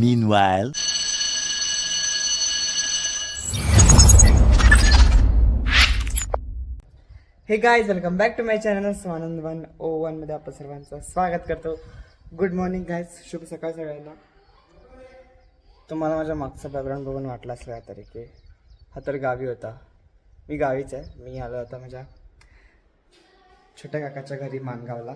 Meanwhile. Hey guys welcome back to my channel Swanand Van ओ वनमध्ये आपण सर्वांचं स्वागत करतो. गुड मॉर्निंग गाईज शुभ सकाळ सगळ्यांना. तुम्हाला माझ्या मागचा बॅकग्राऊंड बघून वाटला असला तरी की हा तर गावी होता. मी गावीच आहे. मी आलो होता माझ्या छोट्या काकाच्या घरी मानगावला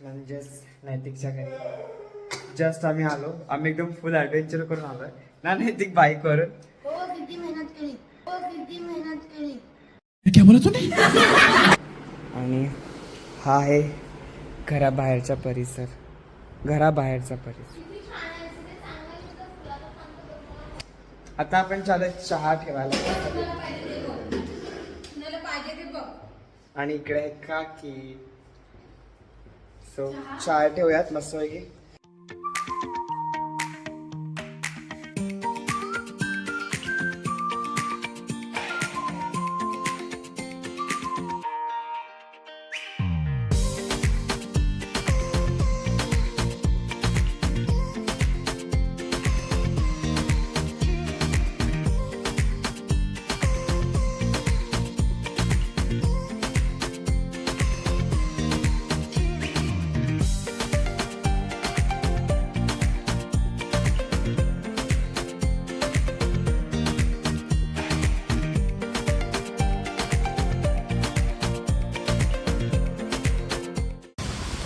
म्हणजेच नैतिकच्या घरी. जस्ट आम्ही आलो. आम्ही एकदम फुल ॲडव्हेंचर करून आलो आहे ना नैतिक बाईकवरून हो किती मेहनत केली? हो किती मेहनत केली? आणि हा आहे घराबाहेरचा परिसर. घराबाहेरचा परिसर. आता आपण चालू चहा ठेवायला. आणि इकडे आहे काकी. सो चहा? ठेवूयात. मस्त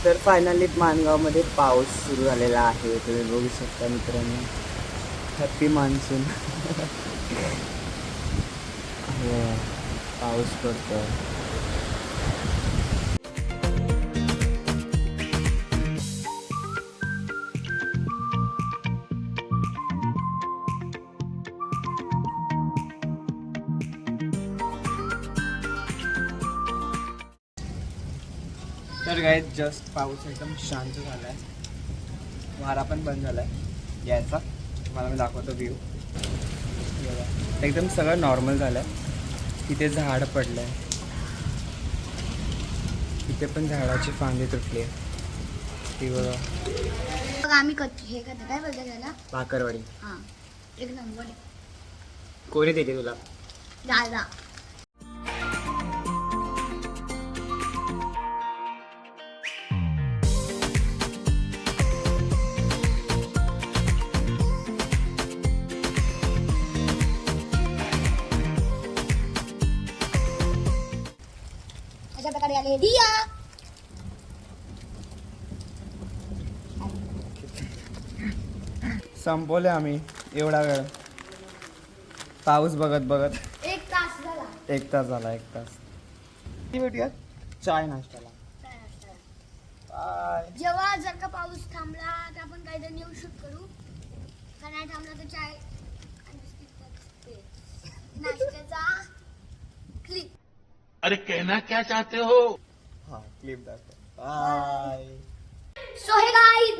तर फायनली माणगावमध्ये पाऊस सुरू झालेला आहे. तुम्ही बघू शकता मित्रांनो. हॅपी हो, मान्सून पाऊस पडतो तर काय जस्ट पाऊस एकदम शांत झाला आहे वारा पण बंद झाला आहे यायचा. मला मी दाखवतो व्ह्यू एकदम सगळं नॉर्मल झालं आहे तिथे झाड पडलं आहे तिथे पण झाडाची फांदी तुटली आहे. ती बघा. आम्ही हे करतो काय बोलतो त्याला? भाकरवाडी. हा. एक नंबर. कोणी दिली तुला? दादा. अशा प्रकारे आले दिया. संपवले आम्ही एवढा वेळ. पाऊस बघत बघत. एक तास झाला. एक तास झाला एक तास. ती भेटूया चाय नाश्त्याला. बाय. जेव्हा जर का पाऊस थांबला तर आपण काहीतरी न्यूज शूट करू. का नाही थांबला तर चाय आणि बिस्किट ते नाश्त्याचा क्लिप अरे कहना क्या चाहते हो? हा क्लिप दाखव बाय सो हे गाईज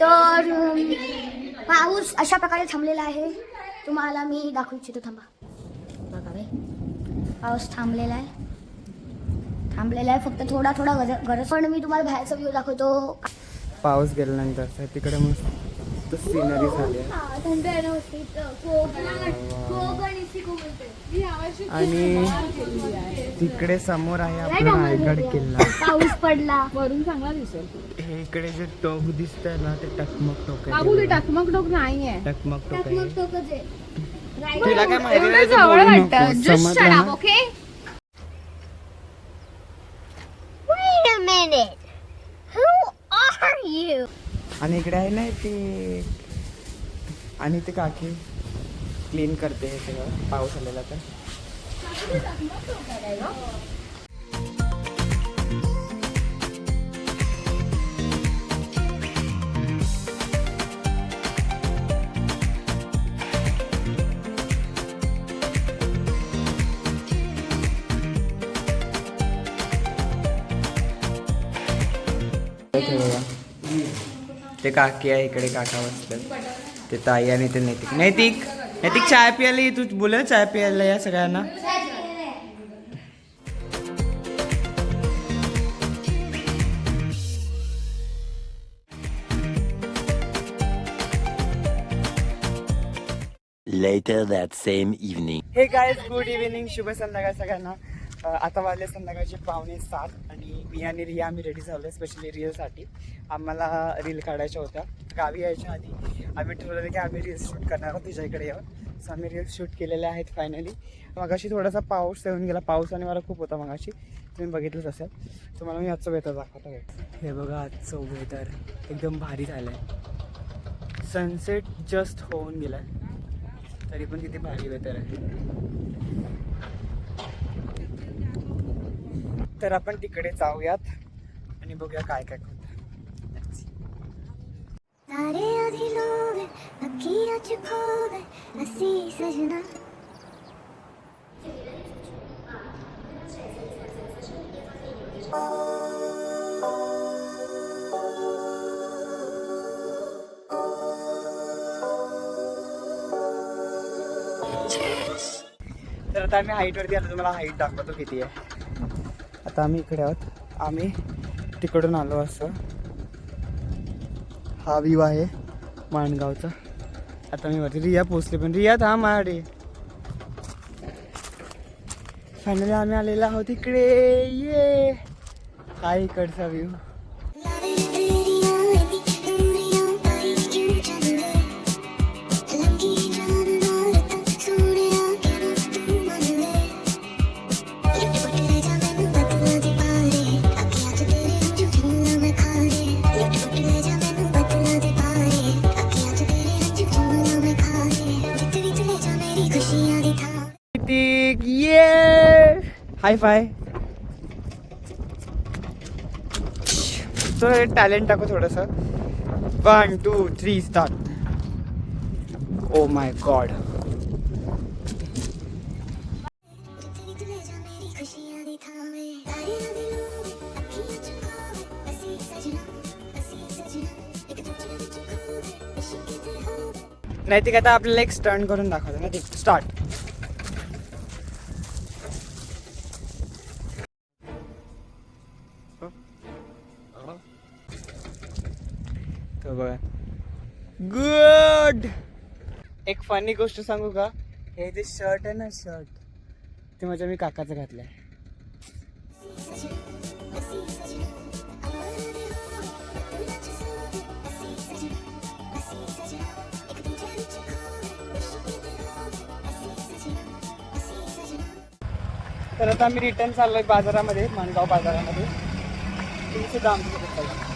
तर अम, पाऊस अशा प्रकारे थांबलेला आहे. तुम्हाला मी दाखवू इच्छितो थांबा. बघा बे. पाऊस थांबलेला आहे. थांबलेला आहे फक्त थोडा थोडा गरज गरज पण मी तुम्हाला बाहेरचा व्ह्यू दाखवतो. पाऊस गेल्यानंतर तर तिकडे मस्त. सिनरी झाली आहे. आहे आणि तिकडे समोर आहे आपला रायगड किल्ला. पाऊस पडला वरून चांगला दिसेल हे इकडे जे टोक दिसतंय ना ते टकमक टोक बाबू ते आहे टकमक टोक नाहीये. टकमक टोक आहे. तुला काय माहिती? नाही, तू बोलू नको. समजलं ना? Wait a minute. Who are you? आणि इकडे आहे ना ती आणि ते काकी क्लीन करते हे सगळं पाऊस आलेला तर ते yeah. ते काकी आहे इकडे काका बसतात ते ताई आणि ते नैतिक. नैतिक नैतिक चाय प्यायला? तू बोल चाय प्यायला या सगळ्यांना. Later that same evening. Hey guys, good evening. शुभ संध्याकाळ सगळ्यांना. आता वाजले संध्याकाळचे पावणे सात आणि मी आणि रिया आम्ही रेडी झालो आहे स्पेशली रीलसाठी आम्हाला रील काढायच्या होत्या. गावी यायच्या आधी आम्ही ठरवलं की आम्ही रील्स शूट करणार आहोत तिच्या इकडे येऊन. सो आम्ही रील्स शूट केलेल्या आहेत फायनली मगाशी थोडासा पाऊस येऊन गेला. पाऊस आणि मला खूप होता मगाशी. तुम्ही बघितलंच असेल. तुम्हाला मी आजचं वेदर दाखवतो हे बघा आजचं वेदर एकदम भारी झालं आहे सनसेट जस्ट होऊन गेला आहे तरी पण किती भारी वेदर आहे. तर आपण तिकडे जाऊयात आणि बघूया काय काय होतं. तारे आता आम्ही हाईटवरती आलो तुम्हाला हाईट दाखवतो किती आहे. आता आम्ही इकडे आहोत. आम्ही तिकडून आलो असं. हा व्ह्यू आहे माणगावचा. आता मी वरती रिया पोचली पण रिया थांब माझ्याकडे फायनली आम्ही आलेलो आहोत इकडे. ये काय इकडचा व्ह्यू हाय फाय तो टॅलेंट टाकू थोडस. One two three start oh my god नाही ते आता आपल्याला एक स्टंट करून दाखवतो ना ते. स्टार्ट एक फनी गोष्ट सांगू का? हे जे शर्ट आहे ना शर्ट ते माझ्या मी काकाचं घातलंय. तर आता मी रिटर्न चाललोय बाजारामध्ये माणगाव बाजारामध्ये. तुम्ही सुद्धा आमच्यासोबत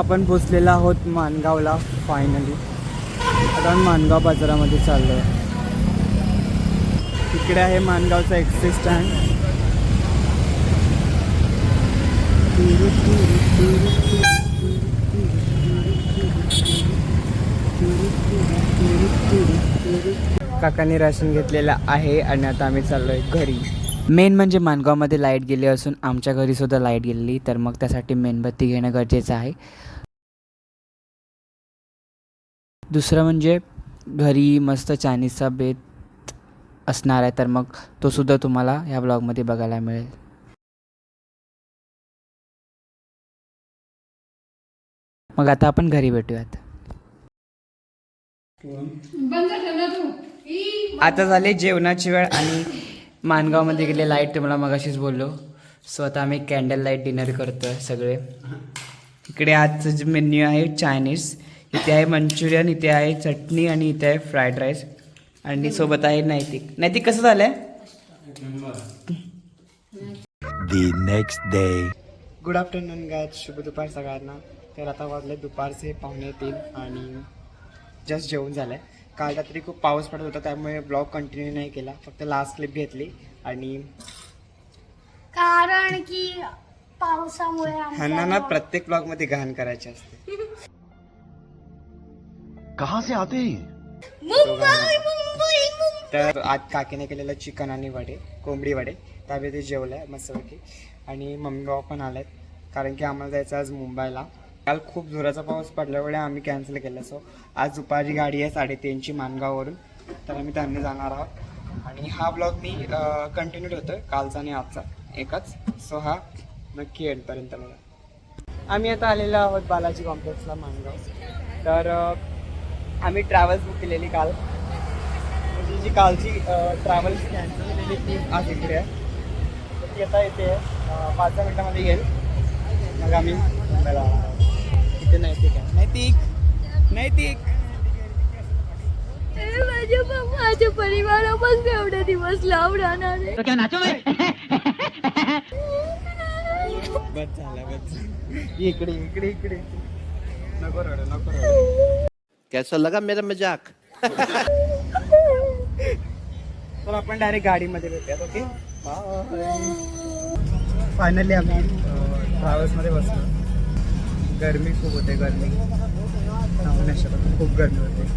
आपण पोचलेलो आहोत मानगावला फायनली आता माणगाव मानगाव बाजारामध्ये चाललो आहे तिकडे आहे मानगावचा एक्सिस स्टँड काकांनी राशन घेतलेलं आहे आणि आता आम्ही चाललोय घरी. मेन म्हणजे मानगावमध्ये लाइट गेली असून आमच्या घरीसुद्धा लाइट गेलेली तर मग त्यासाठी मेणबत्ती घेणं गरजेचं आहे. दुसरं म्हणजे घरी मस्त चायनीजचा बेत असणार आहे तर मग तो सुद्धा तुम्हाला या ब्लॉगमध्ये बघायला मिळेल. मग आता आपण घरी भेटूयात. आता झाले जेवणाची वेळ आणि मानगावमध्ये गेले लाइट तुम्हाला मगाशीच बोललो. सो आता आम्ही कॅन्डल लाइट डिनर करतोय सगळे. इकडे आजचं जे मेन्यू आहे चायनीज. इथे आहे मंचुरियन इथे आहे चटणी आणि इथे आहे फ्राईड राईस. आणि सोबत आहे नैतिक. नैतिक कसं झालंय? The next day. Good afternoon गायत शुभ दुपार सगळ्यांना. तर आता वाजले दुपारचे पावणे तीन आणि जस्ट जेवण झालं आहे काल रात्री खूप पाऊस पडत होता त्यामुळे ब्लॉग कंटिन्यू नाही केला. फक्त लास्ट क्लिप घेतली आणि कारण की पावसामुळे ह्यांना ना प्रत्येक ब्लॉगमध्ये घाण करायची असते. कहाँ से आते हैं? मुंबई मुंबई मुंबई। तर आज काकीने केलेलं चिकन आणि वडे कोंबडी वडे. त्यावेळी ते जेवलं आहे मस्तपैकी. आणि मम्मी बाबा पण आलेत. कारण की आम्हाला जायचं आज मुंबईला. काल खूप जोराचा पाऊस पडल्यामुळे आम्ही कॅन्सल केला. सो आज दुपारी गाडी आहे साडेतीनची मानगाववरून. तर आम्ही त्यांनी जाणार आहोत. आणि हा ब्लॉग मी कंटिन्यू ठेवतो आहे कालचा आणि आजचा. एकच. सो हा नक्की एंडपर्यंत बघा. आम्ही आता आलेलो आहोत बालाजी कॉम्प्लेक्सला मानगाव. तर आम्ही ट्रॅव्हल्स बुक केलेली काल. म्हणजे जी कालची ट्रॅव्हल्स कॅन्सल केलेली ती आज इकडे. आहे तर ती आता येते पाच दहा मिनिटामध्ये येईल. मग आम्ही मुंबईला. इथे नैतिक आहे. नैतिक नैतिक माझ्या माझ्या परिवारापासून एवढे दिवस लांब राहणार आहे. बस झाला बस. इकडे इकडे इकडे. नको रडू नको रडू. कैसा लगा मेरा मजाक? तर आपण डायरेक्ट गाडीमध्ये भेटूयात ओके फायनली आम्ही ट्रॅव्हल्समध्ये बसलो. गरमी खूप होते गरमी. सांगू नाही शकत खूप गरमी होते.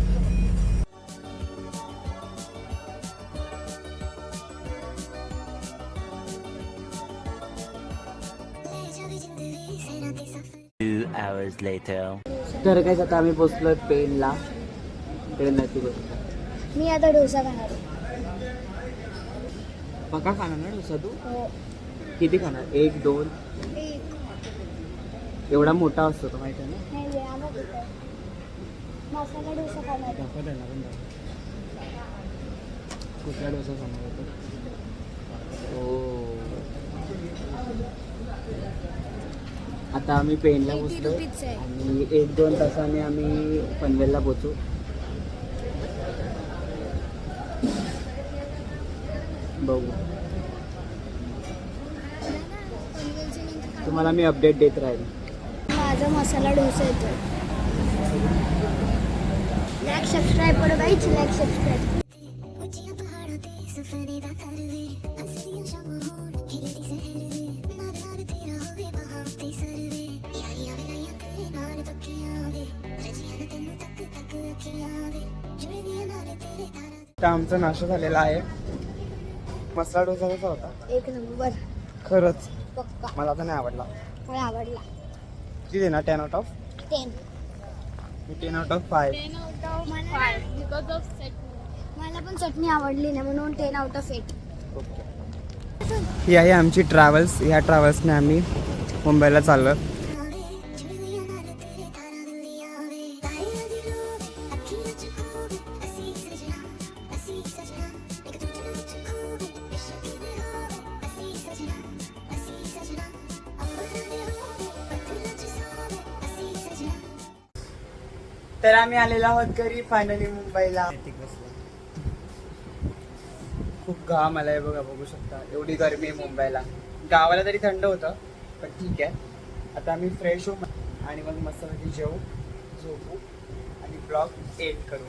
Two hours later. तर काय आता आम्ही पोचलो पेनला नक्की बसलो मी आता डोसा खाणार. पक्का खाणार ना डोसा तू हो. किती खाणार एक दोन एक एवढा मोठा असतो तो माहिती आहे ना नाही वेळानं घेतो. मसाला डोसा खाणार आहे. दाखवत आहे ना पण दाखव. कुठला डोसा खाणार होतो ओ आता आम्ही पेनला पोचलो आणि एक दोन तासाने आम्ही पनवेलला पोचू बघू. तुम्हाला मी अपडेट देत राहील. माझा मसाला डोसा येतो लाईक सबस्क्राईब करो गाईच लाईक सबस्क्राईब सफेदा कर आमचा नाश्ता झालेला आहे. मसाला डोसा कसा होता. एक नंबर. खरंच. मला तर नाही आवडला. आवडला. किती देणार? Ten out of ten ten out of five मला पण चटणी आवडली नाही म्हणून ten out of eight okay ही आहे आमची ट्रॅव्हल्स या ट्रॅव्हल्सने आम्ही मुंबईला चाललो. तर आम्ही आलेलो आहोत घरी फायनली मुंबईला. खूप घाम आलाय बघा बघू शकता. एवढी गरमी आहे मुंबईला. गावाला तरी थंड होतं पण ठीक आहे. आता आम्ही फ्रेश होऊ आणि मग मस्तपैकी जेवू झोपू आणि ब्लॉग एड करू.